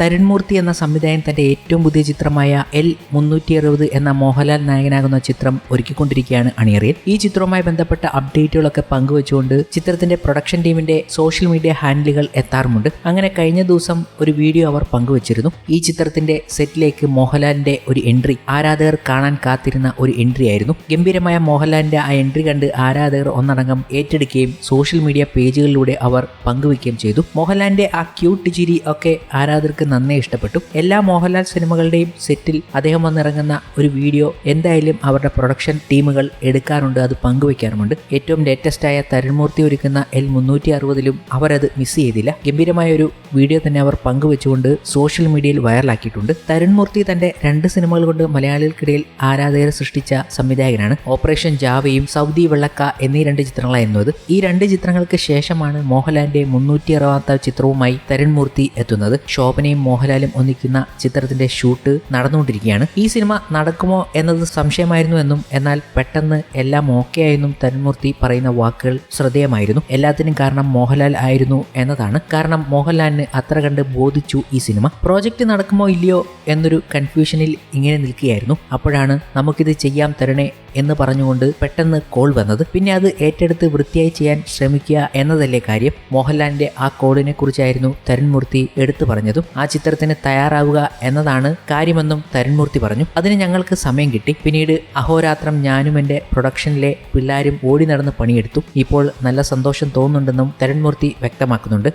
തരുൺമൂർത്തി എന്ന സംവിധായകൻ തന്റെ ഏറ്റവും പുതിയ ചിത്രമായ എൽ മുന്നൂറ്റി അറുപത് എന്ന മോഹൻലാൽ നായകനാകുന്ന ചിത്രം ഒരുക്കിക്കൊണ്ടിരിക്കുകയാണ് അണിയറയിൽ. ഈ ചിത്രവുമായി ബന്ധപ്പെട്ട അപ്ഡേറ്റുകളൊക്കെ പങ്കുവച്ചുകൊണ്ട് ചിത്രത്തിന്റെ പ്രൊഡക്ഷൻ ടീമിന്റെ സോഷ്യൽ മീഡിയ ഹാൻഡിലുകൾ എത്താറുമുണ്ട്. അങ്ങനെ കഴിഞ്ഞ ദിവസം ഒരു വീഡിയോ അവർ പങ്കുവച്ചിരുന്നു. ഈ ചിത്രത്തിന്റെ സെറ്റിലേക്ക് മോഹൻലാലിന്റെ ഒരു എൻട്രി ആരാധകർ കാണാൻ കാത്തിരുന്ന ഒരു എൻട്രി ആയിരുന്നു. ഗംഭീരമായ മോഹൻലാലിന്റെ ആ എൻട്രി കണ്ട് ആരാധകർ ഒന്നടങ്കം ഏറ്റെടുക്കുകയും സോഷ്യൽ മീഡിയ പേജുകളിലൂടെ അവർ പങ്കുവയ്ക്കുകയും ചെയ്തു. മോഹൻലാലിന്റെ ആ ക്യൂട്ട് ചിരി ഒക്കെ ആരാധകർക്ക് നന്നേ ഇഷ്ടപ്പെട്ടു. എല്ലാ മോഹൻലാൽ സിനിമകളുടെയും സെറ്റിൽ അദ്ദേഹം വന്നിറങ്ങുന്ന ഒരു വീഡിയോ എന്തായാലും അവരുടെ പ്രൊഡക്ഷൻ ടീമുകൾ എടുക്കാറുണ്ട് അത് പങ്കുവയ്ക്കാറുമുണ്ട്. ഏറ്റവും ലേറ്റസ്റ്റ് ആയ തരുൺമൂർത്തി ഒരുക്കുന്ന എൽ മുന്നൂറ്റി അറുപതിലും അവരത് മിസ് ചെയ്തില്ല. ഗംഭീരമായ ഒരു വീഡിയോ തന്നെ അവർ പങ്കുവെച്ചുകൊണ്ട് സോഷ്യൽ മീഡിയയിൽ വൈറലാക്കിയിട്ടുണ്ട്. തരുൺമൂർത്തി തന്റെ രണ്ട് സിനിമകൾ കൊണ്ട് മലയാളികൾക്കിടയിൽ ആരാധകരെ സൃഷ്ടിച്ച സംവിധായകനാണ്. ഓപ്പറേഷൻ ജാവയും സൗദി വെള്ളക്ക എന്നീ രണ്ട് ചിത്രങ്ങളായിരുന്നു അത്. ഈ രണ്ട് ചിത്രങ്ങൾക്ക് ശേഷമാണ് മോഹൻലാലിന്റെ മുന്നൂറ്റി അറുപത്ത ചിത്രവുമായി തരുൺമൂർത്തി എത്തുന്നത്. ശോഭനയും മോഹൻലാലും ഒന്നിക്കുന്ന ചിത്രത്തിന്റെ ഷൂട്ട് നടന്നുകൊണ്ടിരിക്കുകയാണ്. ഈ സിനിമ നടക്കുമോ എന്നത് സംശയമായിരുന്നു എന്നും എന്നാൽ പെട്ടെന്ന് എല്ലാം ഓക്കെ ആയെന്നും തന്മൂർത്തി പറയുന്ന വാക്കുകൾ ശ്രദ്ധേയമായിരുന്നു. എല്ലാത്തിനും കാരണം മോഹൻലാൽ ആയിരുന്നു എന്നതാണ്. കാരണം മോഹൻലാലിന് അത്ര കണ്ട് ബോധിച്ചു ഈ സിനിമ. പ്രോജക്റ്റ് നടക്കുമോ ഇല്ലയോ എന്നൊരു കൺഫ്യൂഷനിൽ ഇങ്ങനെ നിൽക്കുകയായിരുന്നു. അപ്പോഴാണ് നമുക്കിത് ചെയ്യാം തരണേ എന്ന് പറഞ്ഞുകൊണ്ട് പെട്ടെന്ന് കോൾ വന്നത്. പിന്നെ അത് ഏറ്റെടുത്ത് വൃത്തിയായി ചെയ്യാൻ ശ്രമിക്കുക എന്നതല്ലേ കാര്യം. മോഹൻലാലിന്റെ ആ കോളിനെ കുറിച്ചായിരുന്നു തരുൺമൂർത്തി എടുത്തു പറഞ്ഞതും. ആ ചിത്രത്തിന് തയ്യാറാവുക എന്നതാണ് കാര്യമെന്നും തരുൺമൂർത്തി പറഞ്ഞു. അതിന് ഞങ്ങൾക്ക് സമയം കിട്ടി. പിന്നീട് അഹോരാത്രം ഞാനും എന്റെ പ്രൊഡക്ഷനിലെ പിള്ളേരും ഓടി നടന്ന് പണിയെടുത്തു. ഇപ്പോൾ നല്ല സന്തോഷം തോന്നുന്നുണ്ടെന്നും തരുൺമൂർത്തി വ്യക്തമാക്കുന്നുണ്ട്.